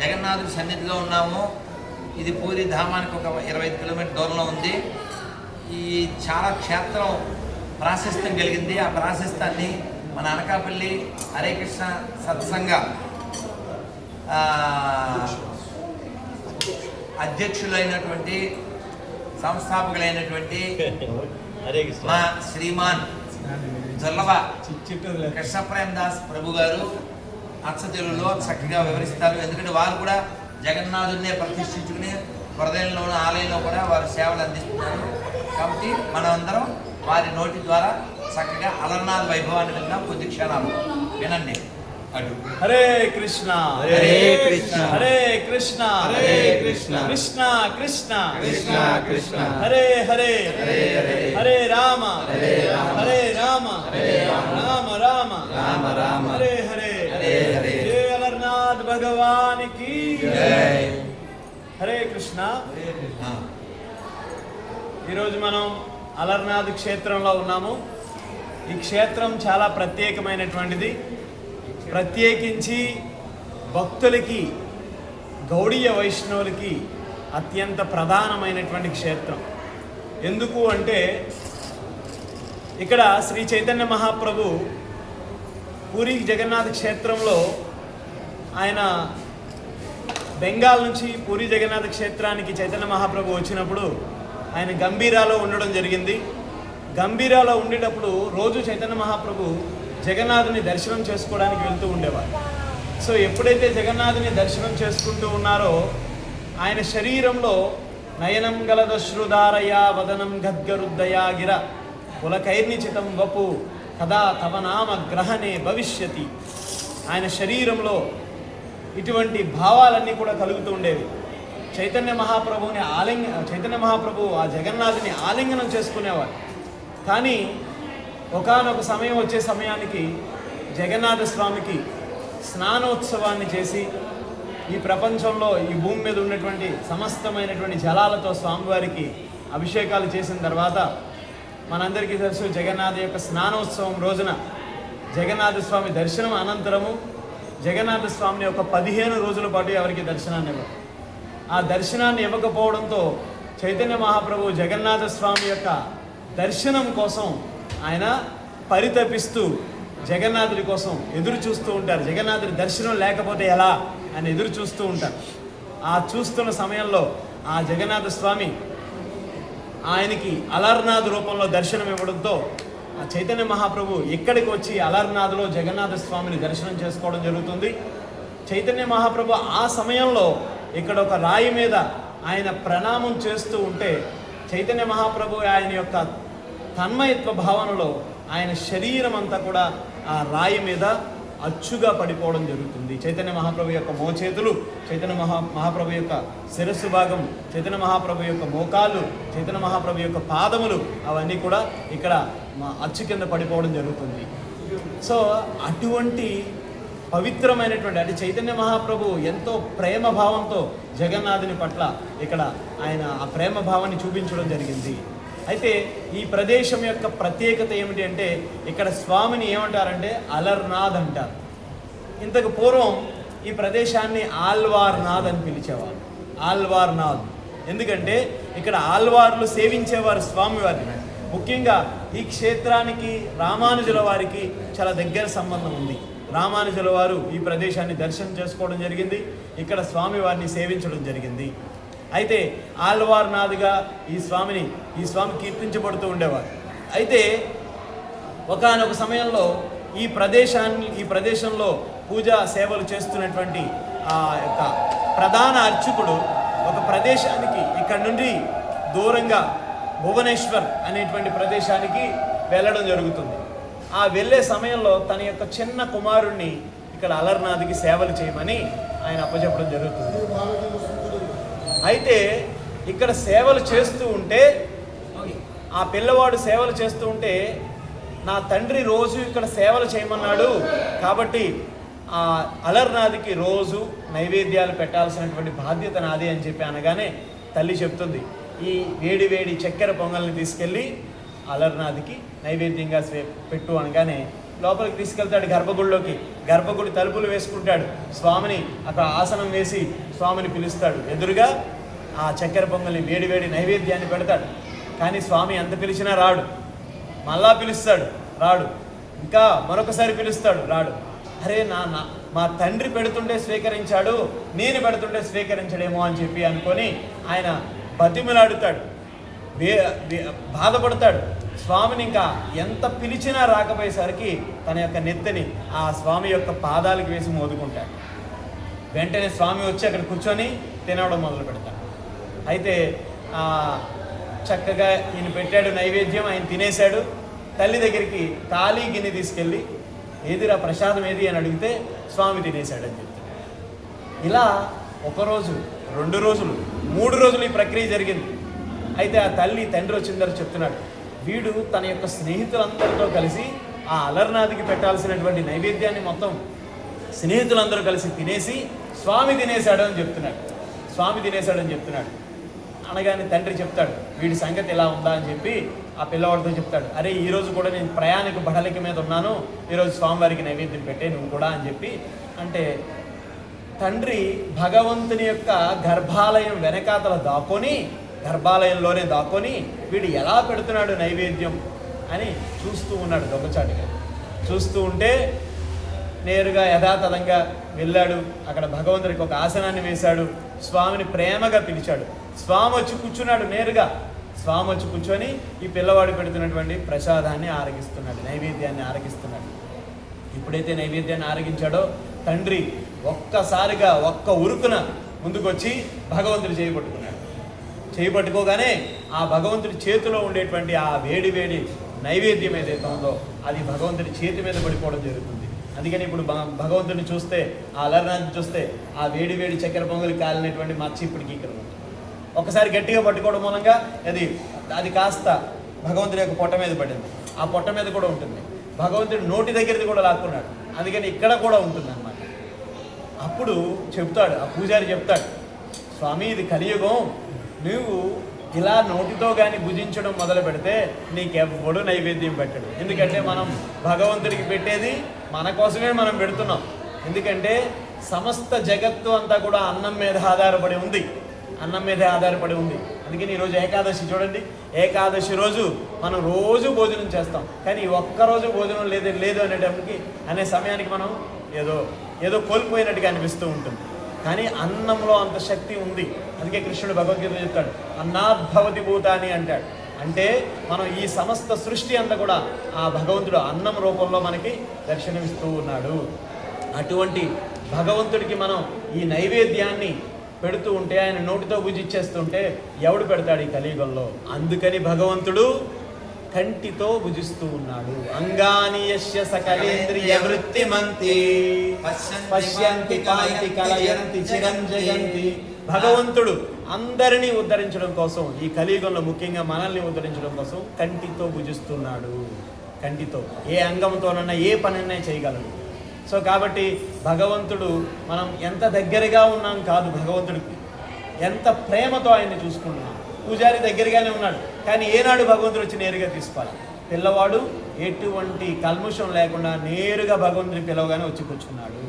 జగన్నాథుడి సన్నిధిలో ఉన్నాము. ఇది పూరి ధామానికి ఒక ఇరవై ఐదు కిలోమీటర్ దూరంలో ఉంది. ఈ చాలా క్షేత్రం ప్రాశస్త్యం కలిగింది. ఆ ప్రాశస్త్యాన్ని మన అనకాపల్లి హరే కృష్ణ సత్సంగ ఆ, అధ్యక్షులైనటువంటి సంస్థాపకులైనటువంటి హరే కృష్ణ మా శ్రీమాన్ జొల్లవ కృష్ణప్రేమ్ దాస్ ప్రభు గారు అచ్చ తెలుగులో చక్కగా వివరిస్తారు. ఎందుకంటే వారు కూడా జగన్నాథుడినే ప్రతిష్ఠించుకుని హృదయంలోని ఆలయంలో కూడా వారు సేవలు అందిస్తున్నారు. కాబట్టి మనమందరం వారి నోటి ద్వారా చక్కగా అలర్నాథ్ వైభవాన్ని విందాం. కొద్ది క్షణాలు వినండి. అటు. హరే కృష్ణ. హరే కృష్ణ. హరే కృష్ణ. హరే కృష్ణ. కృష్ణ కృష్ణ. కృష్ణ కృష్ణ. హరే హరే. హరే హరే. హరే రామ. హరే రామ. హరే రామ. హరే రామ. రామ. రామ రామ. హరే హరే. జయ అలర్నాథ్ భగవానికి. హరే కృష్ణ. ఈరోజు మనం అలర్నాథ్ క్షేత్రంలో ఉన్నాము. ఈ క్షేత్రం చాలా ప్రత్యేకమైనటువంటిది. ప్రత్యేకించి భక్తులకి గౌడీయ వైష్ణవులకి అత్యంత ప్రధానమైనటువంటి క్షేత్రం. ఎందుకు అంటే ఇక్కడ శ్రీ చైతన్య మహాప్రభు పూరి జగన్నాథ్ క్షేత్రంలో ఆయన బెంగాల్ నుంచి పూరి జగన్నాథ క్షేత్రానికి చైతన్య మహాప్రభు వచ్చినప్పుడు ఆయన గంభీరాలో ఉండడం జరిగింది. గంభీరాలో ఉండేటప్పుడు రోజు చైతన్య మహాప్రభు జగన్నాథుని దర్శనం చేసుకోవడానికి వెళ్తూ ఉండేవారు. సో ఎప్పుడైతే జగన్నాథుని దర్శనం చేసుకుంటూ ఉన్నారో ఆయన శరీరంలో నయనం గలదశ్రుధారయ వదనం గద్గరుద్దయా గిర కులకైర్నిచితం వపు కదా తవ నామ గ్రహణే భవిష్యతి. ఆయన శరీరంలో ఇటువంటి భావాలన్నీ కూడా కలుగుతూ ఉండేవి. చైతన్య మహాప్రభువుని ఆలింగ చైతన్య మహాప్రభు ఆ జగన్నాథుని ఆలింగనం చేసుకునేవారు. కానీ ఒకానొక సమయం వచ్చే సమయానికి జగన్నాథ స్వామికి స్నానోత్సవాన్ని చేసి ఈ ప్రపంచంలో ఈ భూమి మీద ఉన్నటువంటి సమస్తమైనటువంటి జలాలతో స్వామివారికి అభిషేకాలు చేసిన తర్వాత మనందరికీ తెలుసు జగన్నాథ యొక్క స్నానోత్సవం రోజున జగన్నాథ స్వామి దర్శనం అనంతరము జగన్నాథ స్వామిని ఒక పదిహేను రోజుల పాటు ఎవరికి దర్శనాన్ని ఇవ్వరు. ఆ దర్శనాన్ని ఇవ్వకపోవడంతో చైతన్య మహాప్రభు జగన్నాథ స్వామి యొక్క దర్శనం కోసం ఆయన పరితపిస్తూ జగన్నాథుడి కోసం ఎదురు చూస్తూ ఉంటారు. జగన్నాథుడి దర్శనం లేకపోతే ఎలా అని ఎదురు చూస్తూ ఉంటారు. ఆ చూస్తున్న సమయంలో ఆ జగన్నాథ స్వామి ఆయనకి అలర్నాథ్ రూపంలో దర్శనం ఇవ్వడంతో ఆ చైతన్య మహాప్రభు ఇక్కడికి వచ్చి అలర్నాథ్లో జగన్నాథ స్వామిని దర్శనం చేసుకోవడం జరుగుతుంది. చైతన్య మహాప్రభు ఆ సమయంలో ఇక్కడ ఒక రాయి మీద ఆయన ప్రణామం చేస్తూ ఉంటే చైతన్య మహాప్రభు ఆయన యొక్క తన్మయత్వ భావనలో ఆయన శరీరం అంతా కూడా ఆ రాయి మీద అచ్చుగా పడిపోవడం జరుగుతుంది. చైతన్య మహాప్రభు యొక్క మోచేతులు చైతన్య మహా మహాప్రభు యొక్క శిరస్సు భాగం చైతన్య మహాప్రభు యొక్క మోకాలు చైతన్య మహాప్రభు యొక్క పాదములు అవన్నీ కూడా ఇక్కడ మా అచ్చు కింద పడిపోవడం జరుగుతుంది. సో అటువంటి పవిత్రమైనటువంటి అంటే చైతన్య మహాప్రభు ఎంతో ప్రేమ భావంతో జగన్నాథుని పట్ల ఇక్కడ ఆయన ఆ ప్రేమ భావాన్ని చూపించడం జరిగింది. అయితే ఈ ప్రదేశం యొక్క ప్రత్యేకత ఏమిటి అంటే ఇక్కడ స్వామిని ఏమంటారంటే అలర్నాథ్ అంటారు. ఇంతకు పూర్వం ఈ ప్రదేశాన్ని ఆల్వార్నాథ్ అని పిలిచేవారు. ఆల్వార్నాథ్ ఎందుకంటే ఇక్కడ ఆల్వార్లు సేవించేవారు స్వామివారిని. ముఖ్యంగా ఈ క్షేత్రానికి రామానుజుల వారికి చాలా దగ్గర సంబంధం ఉంది. రామానుజుల వారు ఈ ప్రదేశాన్ని దర్శనం చేసుకోవడం జరిగింది. ఇక్కడ స్వామివారిని సేవించడం జరిగింది. అయితే ఆళ్వార్నాథ్గా ఈ స్వామిని ఈ స్వామి కీర్తించబడుతూ ఉండేవారు. అయితే ఒకానొక సమయంలో ఈ ప్రదేశాన్ని ఈ ప్రదేశంలో పూజా సేవలు చేస్తున్నటువంటి ఆ యొక్క ప్రధాన అర్చకుడు ఒక ప్రదేశానికి ఇక్కడ నుండి దూరంగా భువనేశ్వర్ అనేటువంటి ప్రదేశానికి వెళ్ళడం జరుగుతుంది. ఆ వెళ్ళే సమయంలో తన యొక్క చిన్న కుమారుణ్ణి ఇక్కడ అలర్నాథ్కి సేవలు చేయమని ఆయన అప్పచెప్పడం జరుగుతుంది. అయితే ఇక్కడ సేవలు చేస్తూ ఉంటే ఆ పిల్లవాడు సేవలు చేస్తూ ఉంటే నా తండ్రి రోజు ఇక్కడ సేవలు చేయమన్నాడు. కాబట్టి ఆ అలర్నాథ్కి రోజు నైవేద్యాలు పెట్టాల్సినటువంటి బాధ్యత నాది అని చెప్పి అనగానే తల్లి చెప్తుంది. ఈ వేడి వేడి చక్కెర పొంగల్ని తీసుకెళ్ళి అలర్నాథ్కి నైవేద్యంగా పెట్టు అనగానే లోపలికి తీసుకెళ్తాడు గర్భగుడిలోకి. గర్భగుడి తలుపులు వేసుకుంటాడు. స్వామిని అక్కడ ఆసనం వేసి స్వామిని పిలుస్తాడు. ఎదురుగా ఆ చక్కెర పొంగల్ని వేడి వేడి నైవేద్యాన్ని పెడతాడు. కానీ స్వామి ఎంత పిలిచినా రాడు. మళ్ళా పిలుస్తాడు. రాడు. ఇంకా మరొకసారి పిలుస్తాడు. రాడు. అరే నాన్న మా తండ్రి పెడుతుంటే స్వీకరించాడు. నేను పెడుతుంటే స్వీకరించడేమో అని చెప్పి అనుకొని ఆయన బతిమిలాడుతాడు. వే వే- బాధపడతాడు. స్వామిని ఇంకా ఎంత పిలిచినా రాకపోయేసరికి తన యొక్క నెత్తిని ఆ స్వామి యొక్క పాదాలకు వేసి మోదుకుంటాడు. వెంటనే స్వామి వచ్చి అక్కడ కూర్చొని తినవడం మొదలు పెడతాడు అయితే చక్కగా ఈయన పెట్టాడు నైవేద్యం ఆయన తినేశాడు. తల్లి దగ్గరికి ఖాళీ గిన్నె తీసుకెళ్ళి ఏదిరా ప్రసాదం ఏది? అని అడిగితే స్వామి తినేశాడు అని చెప్తాడు. ఇలా ఒకరోజు రెండు రోజులు మూడు రోజులు ఈ ప్రక్రియ జరిగింది. అయితే ఆ తల్లి తండ్రి వచ్చిందని చెప్తున్నాడు. వీడు తన యొక్క స్నేహితులందరితో కలిసి ఆ అలర్నాథ్కి పెట్టాల్సినటువంటి నైవేద్యాన్ని మొత్తం స్నేహితులందరూ కలిసి తినేసి స్వామి తినేశాడు అని చెప్తున్నాడు. స్వామి తినేశాడు అని చెప్తున్నాడు. అనగానే తండ్రి చెప్తాడు వీడి సంగతి ఎలా ఉందా? అని చెప్పి ఆ పిల్లవాడితో చెప్తాడు అరే ఈరోజు కూడా నేను ప్రయాణిక బడలిక మీద ఉన్నాను. ఈరోజు స్వామివారికి నైవేద్యం పెట్టే నువ్వు కూడా అని చెప్పి అంటే తండ్రి భగవంతుని యొక్క గర్భాలయం వెనకాతల దాక్కొని గర్భాలయంలోనే దాక్కొని వీడు ఎలా పెడుతున్నాడు నైవేద్యం? అని చూస్తూ ఉన్నాడు దొంగచాటుగా చూస్తూ ఉంటే నేరుగా యథాతథంగా వెళ్ళాడు. అక్కడ భగవంతుడికి ఒక ఆసనాన్ని వేశాడు. స్వామిని ప్రేమగా పిలిచాడు. స్వామి వచ్చి కూర్చున్నాడు నేరుగా. స్వామి వచ్చి కూర్చొని ఈ పిల్లవాడు పెడుతున్నటువంటి ప్రసాదాన్ని ఆరగిస్తున్నాడు. నైవేద్యాన్ని ఆరగిస్తున్నాడు. ఎప్పుడైతే నైవేద్యాన్ని ఆరగించాడో తండ్రి ఒక్కసారిగా ఒక్క ఉరుకున ముందుకొచ్చి భగవంతుడు చేయబట్టుకున్నాడు చేయబట్టుకోగానే ఆ భగవంతుడి చేతిలో ఉండేటువంటి ఆ వేడి వేడి నైవేద్యం ఏదైతే ఉందో అది భగవంతుడి చేతి మీద పడిపోవడం జరుగుతుంది. అందుకని ఇప్పుడు భగవంతుని భగవంతుడిని చూస్తే ఆ అలర్నాథ్ చూస్తే ఆ వేడి వేడి చక్కెర పొంగలి కాలినటువంటి మచ్చి ఇప్పటికీ ఇక్కడ ఉంది. ఒకసారి గట్టిగా పట్టుకోవడం మూలంగా అది అది కాస్త భగవంతుడి యొక్క పొట్ట మీద పడింది. ఆ పొట్ట మీద కూడా ఉంటుంది. భగవంతుడు నోటి దగ్గరది కూడా లాక్కున్నాడు. అందుకని ఇక్కడ కూడా ఉంటుంది అన్నమాట అప్పుడు చెప్తాడు ఆ పూజారి చెప్తాడు స్వామి ఇది కలియుగం. నువ్వు ఇలా నోటితో కానీ భుజించడం మొదలు పెడితే నీకెవ్వడు నైవేద్యం పెట్టడు. ఎందుకంటే మనం భగవంతుడికి పెట్టేది మన కోసమే మనం పెడుతున్నాం. ఎందుకంటే సమస్త జగత్తు అంతా కూడా అన్నం మీద ఆధారపడి ఉంది. అన్నం మీదే ఆధారపడి ఉంది. అందుకని ఈరోజు ఏకాదశి చూడండి. ఏకాదశి రోజు మనం రోజు భోజనం చేస్తాం. కానీ ఒక్కరోజు ఒక్క రోజు భోజనం లేదు లేదు అనేటప్పటికి అనే సమయానికి మనం ఏదో ఏదో కోల్పోయినట్టుగా అనిపిస్తూ ఉంటుంది. కానీ అన్నంలో అంత శక్తి ఉంది. అందుకే కృష్ణుడు భగవద్గీత చెప్తాడు అన్నాద్భవతి భూతాని అంటాడు. అంటే మనం ఈ సమస్త సృష్టి అంతా కూడా ఆ భగవంతుడు అన్నం రూపంలో మనకి దర్శనమిస్తూ ఉన్నాడు. అటువంటి భగవంతుడికి మనం ఈ నైవేద్యాన్ని పెడుతూ ఉంటే ఆయన నోటితో భుజిచ్చేస్తుంటే ఎవడు పెడతాడు ఈ కలియుగంలో? అందుకని భగవంతుడు కంటితో భుజిస్తూ ఉన్నాడు. అంగాని యస్య సకలేంద్రియ వృత్తిమంతి. పశ్యంతి కలయంతి చిరంజయంతి భగవంతుడు అందరినీ ఉద్ధరించడం కోసం ఈ కలియుగంలో ముఖ్యంగా మనల్ని ఉద్ధరించడం కోసం కంటితో భుజిస్తున్నాడు. కంటితో ఏ అంగంతోనన్నా ఏ పనైనా చేయగలడు. సో కాబట్టి భగవంతుడు మనం ఎంత దగ్గరగా ఉన్నాం కాదు భగవంతుడికి. ఎంత ప్రేమతో ఆయన్ని చూసుకుంటున్నాం పూజారి దగ్గరగానే ఉన్నాడు. కానీ ఏనాడు భగవంతుడు వచ్చి నేరుగా తీసుకోవాలి. పిల్లవాడు ఎటువంటి కల్ముషం లేకుండా నేరుగా భగవంతుని పిలవగానే వచ్చి కూర్చున్నాడు.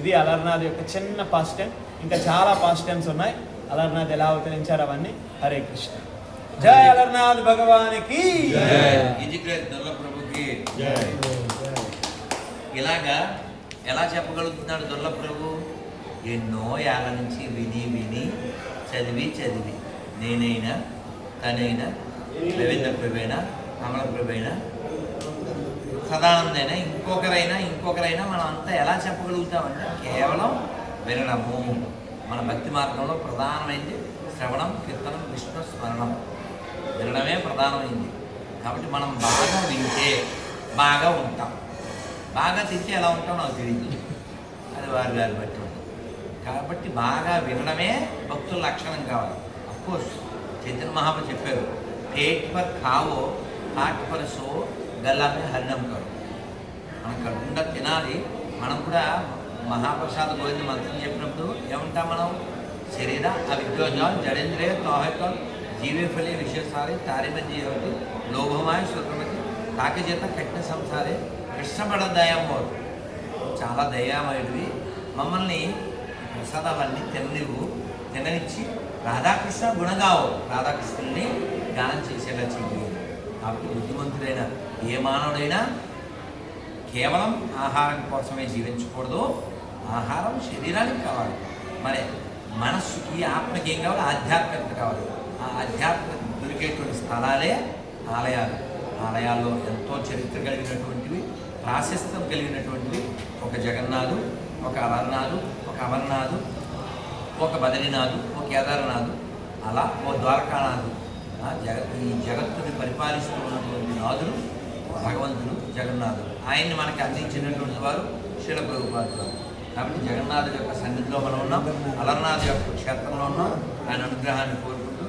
ఇది అలర్నాథ్ యొక్క చిన్న పాస్ట్ టైం ఇంకా చాలా పాస్ట్ టైమ్స్ ఉన్నాయి. అలర్నాథ్ ఎలా అవతరించారు అవన్నీ? హరే కృష్ణ. జయ అలర్నాథ్ భగవానికి! ఇలాగా ఎలా చెప్పగలుగుతున్నాడు దొల్ల ప్రభు? ఎన్నో ఏళ్ళ నుంచి విని విని చదివి చదివి. నేనైనా తనైనా రవీంద్ర ప్రభైనా అమల ప్రభైనా సదానందైనా ఇంకొకరైనా ఇంకొకరైనా మనం అంతా ఎలా చెప్పగలుగుతామంటే కేవలం వినడము. మన భక్తి మార్గంలో ప్రధానమైంది శ్రవణం కీర్తనం విష్ణు స్మరణం. వినడమే ప్రధానమైంది. కాబట్టి మనం బాగా వింటే బాగా ఉంటాం. బాగా తింటే ఎలా ఉంటాం నాకు తెలియదు అది వారి గారి బట్టి ఉంటుంది. కాబట్టి బాగా వినడమే భక్తుల లక్షణం కావాలి. అఫ్కోర్స్ చైతన్య మహాప్రభు చెప్పారు పేట్ పర్ కావో హాట్ పర్ సో గల్లామే హరిణం కాదు మనం కడుకుండా తినాలి. మనం కూడా మహాప్రసాద గోవింద మంత్రం చెప్పినప్పుడు ఏమంటాం మనం? శరీర అవిద్యోజాల్ జడేంద్రియ తోహకం జీవే ఫలే విశేషాలే తారిమ జీవతి లోభమాయ శుక్రమతి తాకజేత కఠిన సంసారే కృష్ణపడ దయామోరు చాలా దయామయుడివి. మమ్మల్ని ఈ ప్రసాదాలన్నీ తిననివ్వు తిననిచ్చి రాధాకృష్ణ గుణగావు రాధాకృష్ణుని గానం చేసేలా చెయ్యి. కాబట్టి బుద్ధిమంతుడైన ఏ మానవుడైనా కేవలం ఆహారం కోసమే జీవించకూడదు. ఆహారం శరీరానికి కావాలి. మరి మనస్సుకి ఆత్మకి ఏం కావాలి? ఆధ్యాత్మికత కావాలి. ఆ ఆధ్యాత్మిక దొరికేటువంటి స్థలాలే ఆలయాలు. ఆలయాల్లో ఎంతో చరిత్ర కలిగినటువంటివి ప్రాశస్తం కలిగినటువంటివి ఒక జగన్నాథు ఒక అలర్నాథు ఒక అమర్నాథు ఒక బదరీనాథు ఒక కేదారనాథు అలా ఓ ద్వారకానాథు. ఆ జగ ఈ జగత్తుని పరిపాలిస్తూ ఉన్నటువంటి భగవంతుడు జగన్నాథుడు ఆయన్ని మనకి అందించినటువంటి వారు శిల ప్రభుపాదులు కాబట్టి జగన్నాథుడి యొక్క సన్నిధిలో మనం ఉన్నాం. అలర్నాథ్ యొక్క క్షేత్రంలో ఉన్నాం. ఆయన అనుగ్రహాన్ని కోరుకుంటూ.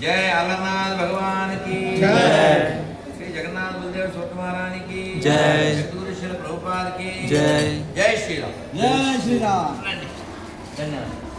జై అలర్నాథ్ భగవానికి. జై. శ్రీ జగన్నాథ్ బుద్ధదేవ స్వతమారానికి జై. జగద్గురు శిల ప్రభుపాదికి. జై. జై శ్రీరామ్. జై శ్రీరామ్. ధన్యవాదాలు.